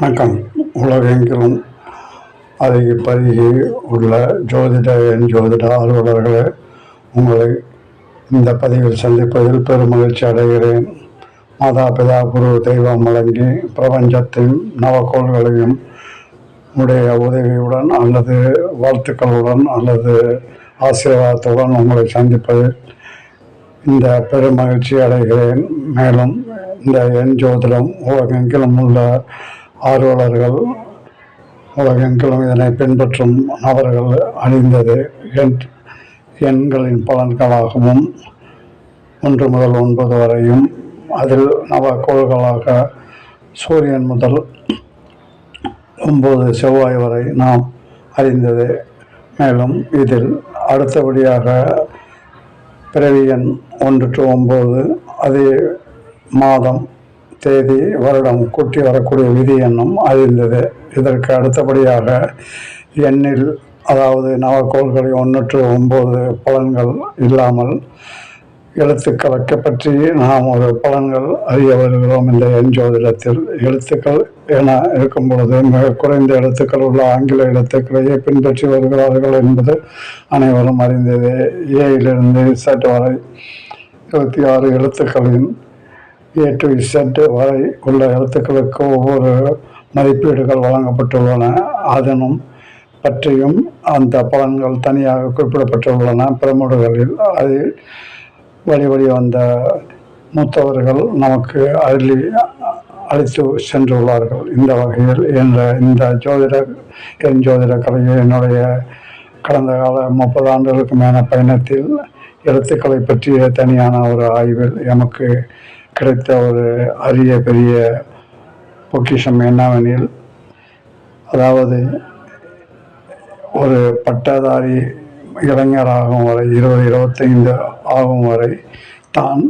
வணக்கம். உலகெங்கிலும் அதை பருகி உள்ள ஜோதிட என் ஜோதிட ஆர்வலர்களே உங்களை இந்த பதிவில் சந்திப்பதில் பெருமகிழ்ச்சி அடைகிறேன். மாதா பிதா குரு தெய்வம் வழங்கி பிரபஞ்சத்தையும் நவக்கோள்களையும் உடைய உதவியுடன் அல்லது வாழ்த்துக்களுடன் அல்லது ஆசீர்வாதத்துடன் உங்களை சந்திப்பதில் இந்த பெருமகிழ்ச்சி அடைகிறேன். மேலும் இந்த எண் ஜோதிடம் உலகெங்கிலும் உள்ள ஆர்வலர்கள் உலகெங்கிலும் இதனை பின்பற்றும் நபர்கள் அணிந்தது எண் எண்களின் பலன்களாகவும் ஒன்று முதல் ஒன்பது வரையும் அதில் நவக்கோள்களாக சூரியன் முதல் ஒன்பது செவ்வாய் வரை நாம் அறிந்தது. மேலும் இதில் அடுத்தபடியாக பிறவி எண் ஒன்று டு ஒம்பது அதே மாதம் தேதி வருடம் கூட்டி வரக்கூடிய விதி எண்ணும் அறிந்தது. இதற்கு அடுத்தபடியாக எண்ணில் அதாவது நவக்கோள்களை ஒன்று டு ஒம்பது பலன்கள் இல்லாமல் எழுத்துக்களுக்கு பற்றி நாம் ஒரு பலன்கள் அறிய வருகிறோம் இந்த எண் ஜோதிடத்தில். எழுத்துக்கள் என இருக்கும் பொழுது மிக குறைந்த எழுத்துக்கள் உள்ள ஆங்கில எழுத்துக்களையே பின்பற்றி வருகிறார்கள் என்பது அனைவரும் அறிந்தது. ஏயிலிருந்து இசட் வரை இருபத்தி ஆறு எழுத்துக்களின் ஏ டு இசட் வரை உள்ள எழுத்துக்களுக்கு ஒவ்வொரு மதிப்பீடுகள் வழங்கப்பட்டுள்ளன. அதனும் பற்றியும் அந்த பலன்கள் தனியாக குறிப்பிடப்பட்டுள்ளன. பிரமுடுகளில் அதில் வழி வழி வந்த மூத்தவர்கள் நமக்கு அள்ளி அழைத்து சென்றுள்ளார்கள். இந்த வகையில் என்ற இந்த ஜோதிட என் ஜோதிட கலையை என்னுடைய கடந்த கால முப்பது ஆண்டுகளுக்கு மேல பயணத்தில் எழுத்துக்களை பற்றிய தனியான ஒரு ஆய்வில் எமக்கு கிடைத்த ஒரு அரிய பெரிய பொக்கிஷம் என்னவெனில் அதாவது ஒரு பட்டதாரி இளைஞராகும் வரை இருபது இருபத்தைந்து ஆகும் வரை தான்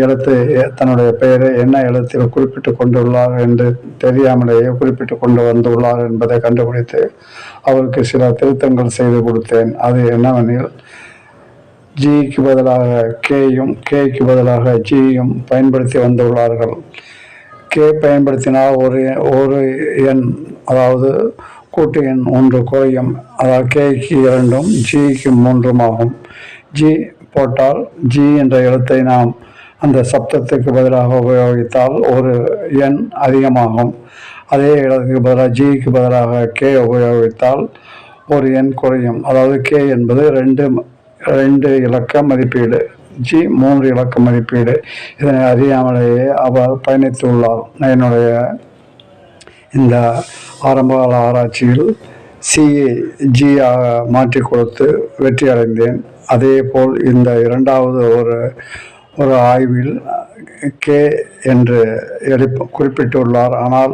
எழுத்து தன்னுடைய பெயரை என்ன எழுத்தில் குறிப்பிட்டு கொண்டுள்ளார் என்று தெரியாமலேயே குறிப்பிட்டு கொண்டு வந்துள்ளார் என்பதை கண்டுபிடித்து அவருக்கு சில திருத்தங்கள் செய்து கொடுத்தேன். அது என்னவெனில் ஜிக்கு பதிலாக கேயும் கேக்கு பதிலாக ஜியும் பயன்படுத்தி வந்துள்ளார்கள். கே பயன்படுத்தினால் ஒரு ஒரு எண் அதாவது கூட்டு எண் ஒன்று குறையும். அதாவது கேக்கு இரண்டும் ஜிக்கு மூன்றும் ஆகும் ஜி போட்டால் ஜி என்ற எழுத்தை நாம் அந்த சப்தத்துக்கு பதிலாக உபயோகித்தால் ஒரு எண் அதிகமாகும். அதே இடத்துக்கு பதிலாக ஜிக்கு பதிலாக கே உபயோகித்தால் ஒரு எண் குறையும். அதாவது கே என்பது ரெண்டு ரெண்டு இலக்க மதிப்பீடு ஜி மூன்று இலக்க மதிப்பீடு. இதனை அறியாமலேயே அவர் பயணித்துள்ளார். என்னுடைய இந்த ஆரம்பகால ஆராய்ச்சியில் சிஏ ஜியாக மாற்றி கொடுத்து வெற்றி அடைந்தேன் அதே போல் இந்த இரண்டாவது ஒரு ஒரு ஆய்வில் கே என்று எழுப்ப குறிப்பிட்டுள்ளார். ஆனால்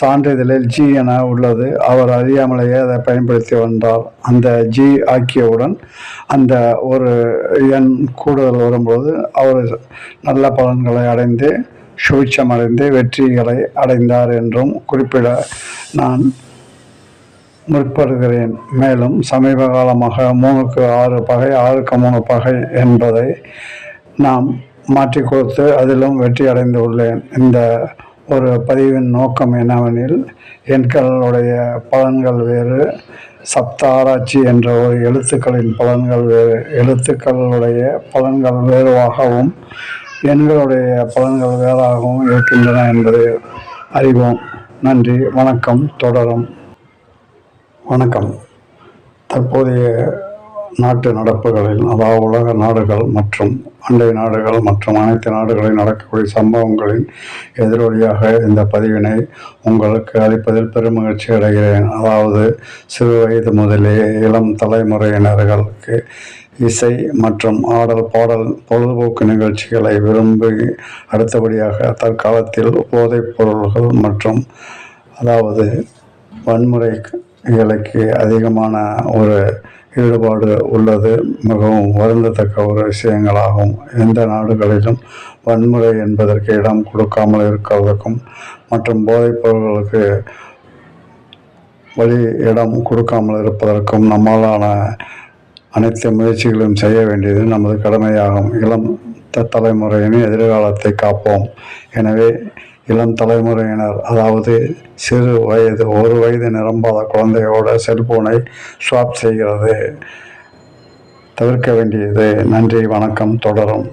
சான்றிதழில் ஜி என உள்ளது. அவர் அறியாமலேயே அதை பயன்படுத்தி வந்தார். அந்த ஜி ஆக்கியவுடன் அந்த ஒரு எண் கூடுதல் வரும்போது அவர் நல்ல பலன்களை அடைந்து சுவிச்சமடைந்து வெற்றிகளை அடைந்தார் என்றும் குறிப்பிட நான் முற்படுகிறேன். மேலும் சமீப காலமாக மூணுக்கு ஆறு பகை ஆறுக்கு மூணு பகை என்பதை நாம் மாற்றி கொடுத்து அதிலும் வெற்றி அடைந்து உள்ளேன் இந்த ஒரு பதிவின் நோக்கம் என்னவெனில் எண்களுடைய பலன்கள் வேறு சப்த ஆராய்ச்சி என்ற ஒரு எழுத்துக்களின் பலன்கள் வேறு எழுத்துக்களுடைய பலன்கள் வேறுவாகவும் எண்களுடைய பலன்கள் வேறாகவும் இருக்கின்றன என்பதை அறிவோம். நன்றி வணக்கம் தொடரும். வணக்கம். தற்போதைய நாட்டு நடப்புகளில் அதாவது உலக நாடுகள் மற்றும் அண்டை நாடுகள் மற்றும் அனைத்து நாடுகளில் நடக்கக்கூடிய சம்பவங்களின் எதிரொலியாக இந்த பதிவினை உங்களுக்கு அளிப்பதில் பெருமகிழ்ச்சி அடைகிறேன். அதாவது சிறு வயது முதலே இளம் தலைமுறையினர்களுக்கு இசை மற்றும் ஆடல் பாடல் பொழுதுபோக்கு நிகழ்ச்சிகளை விரும்பி அடுத்தபடியாக தற்காலத்தில் போதைப் பொருள்கள் மற்றும் அதாவது வன்முறை வன்முறைகளுக்கு அதிகமான ஒரு ஈடுபாடு உள்ளது மிகவும் வருந்தத்தக்க ஒரு விஷயங்களாகும். எந்த நாடுகளிலும் வன்முறை என்பதற்கு இடம் கொடுக்காமல் இருக்கிறதுக்கும் மற்றும் போதைப் பொருள்களுக்கு வழி இடம் கொடுக்காமல் இருப்பதற்கும் நம்மாலான அனைத்து முயற்சிகளையும் செய்ய வேண்டியது நமது கடமையாகும். இளம் தலைமுறையின் எதிர்காலத்தை காப்போம். எனவே இளம் தலைமுறையினர் அதாவது சிறு வயது ஒரு வயது நிரம்பாத குழந்தையோட செல்போனை ஸ்வாப் செய்கிறது. தவிர்க்க வேண்டியது. நன்றி வணக்கம் தொடரும்.